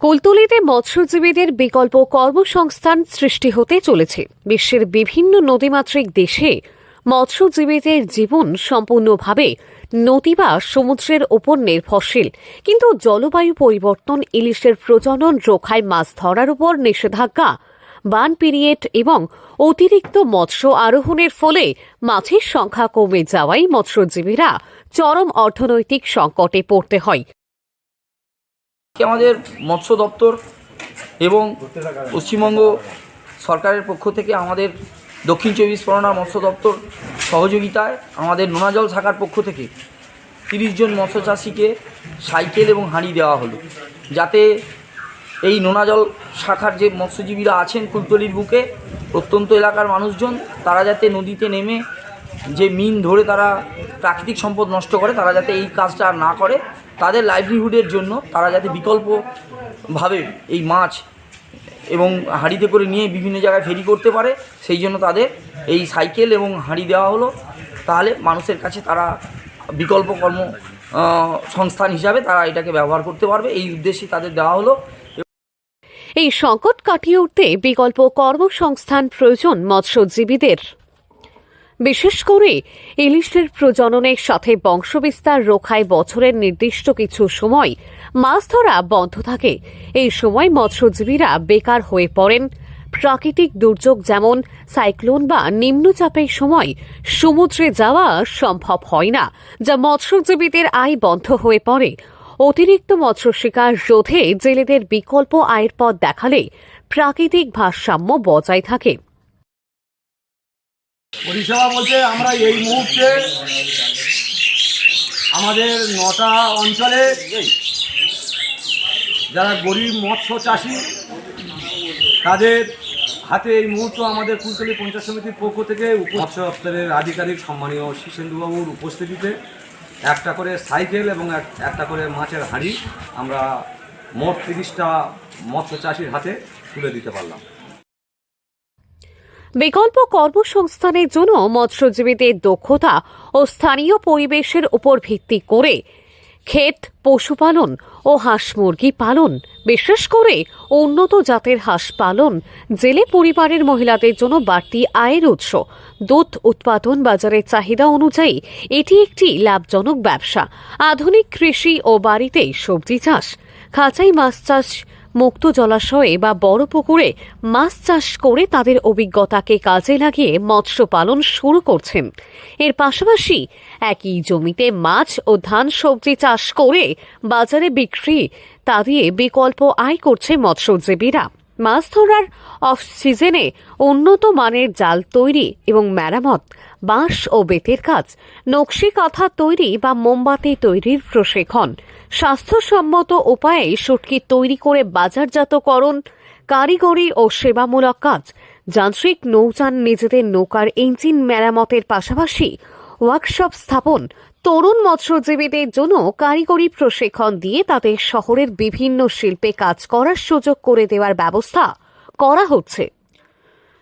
কুলতলিতে মৎস্যজীবীদের বিকল্প কর্মসংস্থান সৃষ্টি হতে চলেছে। বিশ্বের বিভিন্ন নদীমাতৃক দেশে মৎস্যজীবীদের জীবন সম্পূর্ণভাবে নদী বা সমুদ্রের ওপর নির্ভরশীল। কিন্তু জলবায়ু পরিবর্তন, ইলিশের প্রজনন, রোখায় মাছ ধরার উপর নিষেধাজ্ঞা, বান পিরিয়ড এবং অতিরিক্ত মৎস্য আরোহণের ফলে মাছের সংখ্যা কমে যাওয়ায় মৎস্যজীবীরা চরম অর্থনৈতিক সংকটে পড়তে হয়। আমাদের মৎস্য দপ্তর এবং পশ্চিমবঙ্গ সরকারের পক্ষ থেকে আমাদের দক্ষিণ চব্বিশ পরগনা মৎস্য দপ্তর সহযোগিতায় আমাদের নোনাজল শাখার পক্ষ থেকে তিরিশ জন মৎস্য চাষিকে সাইকেল এবং হাঁড়ি দেওয়া হলো। যাতে এই নোনাজল শাখার যে মৎস্যজীবীরা আছেন কুলতলির বুকে, প্রত্যন্ত এলাকার মানুষজন, তারা যাতে নদীতে নেমে যে মিন ধরে তারা প্রাকৃতিক সম্পদ নষ্ট করে, তারা যাতে এই কাজটা আর না করে, তাদের লাইভলিহুডের জন্য তারা যাতে বিকল্পভাবে এই মাছ এবং হাঁড়িতে করে নিয়ে বিভিন্ন জায়গায় ফেরি করতে পারে, সেই জন্য তাদের এই সাইকেল এবং হাঁড়ি দেওয়া হলো। তাহলে মানুষের কাছে তারা বিকল্প কর্ম সংস্থান হিসাবে তারা এটাকে ব্যবহার করতে পারবে। এই উদ্দেশ্যে তাদের দেওয়া হলো। এই সংকট কাটিয়ে উঠতে বিকল্প কর্মসংস্থান প্রয়োজন মৎস্যজীবীদের। বিশেষ করে ইলিশের প্রজননের সাথে বংশবিস্তার রক্ষায় বছরের নির্দিষ্ট কিছু সময় মাছ ধরা বন্ধ থাকে। এই সময় মৎস্যজীবীরা বেকার হয়ে পড়েন। প্রাকৃতিক দুর্যোগ যেমন সাইক্লোন বা নিম্নচাপের সময় সমুদ্রে যাওয়া সম্ভব হয় না, যা মৎস্যজীবীদের আয় বন্ধ হয়ে পড়ে। অতিরিক্ত মৎস্য শিকার রোধে জেলেদের বিকল্প আয়ের পথ দেখালে প্রাকৃতিক ভারসাম্য বজায় থাকে। পরিষেবা বলতে আমরা এই মুহূর্তে আমাদের নটা অঞ্চলে যারা গরিব মৎস্য চাষি, তাদের হাতে এই মুহূর্ত আমাদের কুলতলি পঞ্চায়েত সমিতির পক্ষ থেকে মৎস্য দপ্তরের আধিকারিক সম্মানীয় শীর্ষেন্দুবাবুর উপস্থিতিতে একটা করে সাইকেল এবং এক- একটা করে মাছের হাঁড়ি আমরা মোট তিরিশটা মৎস্য চাষির হাতে তুলে দিতে পারলাম। বিকল্প কর্মসংস্থানের জন্য মৎস্যজীবীদের দক্ষতা ও স্থানীয় পরিবেশের উপর ভিত্তি করে ক্ষেত, পশুপালন ও হাঁস মুরগি পালন, বিশেষ করে উন্নত জাতের হাঁস পালন, জেলে পরিবারের মহিলাদের জন্য বাড়তি আয়ের উৎস। দুধ উৎপাদন বাজারের চাহিদা অনুযায়ী এটি একটি লাভজনক ব্যবসা। আধুনিক কৃষি ও বাড়িতে সবজি চাষ খাঁচাই মাছ চাষ মুক্ত জলাশয়ে বা বড় পুকুরে মাছ চাষ করে তাদের অভিজ্ঞতাকে কাজে লাগিয়ে মৎস্য পালন শুরু করছেন। এর পাশাপাশি একই জমিতে মাছ ও ধান সবজি চাষ করে বাজারে বিক্রি, তা দিয়ে বিকল্প আয় করছে মৎস্যজীবীরা। মাছ ধরার অফ সিজনে উন্নত মানের জাল তৈরি এবং মেরামত, বাঁশ ও বেতের কাজ, নকশি কাঁথা তৈরি বা মোমবাতি তৈরির প্রশিক্ষণ, স্বাস্থ্যসম্মত উপায়ে শুটকি তৈরি করে বাজারজাতকরণ, কারিগরি ও সেবামূলক কাজ, যান্ত্রিক নৌযান নিজেদের নৌকার ইঞ্জিন মেরামতের পাশাপাশি ওয়ার্কশপ স্থাপন তরুণ মৎস্যজীবীদের জন্য কারিগরি প্রশিক্ষণ দিয়ে তাদের শহরের বিভিন্ন শিল্পে কাজ করার সুযোগ করে দেওয়ার ব্যবস্থা করা হচ্ছে।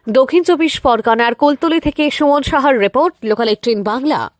দক্ষিণ চব্বিশ পরগনার কোলতলি থেকে সুমন সাহার রিপোর্ট, লোকাল বাংলা।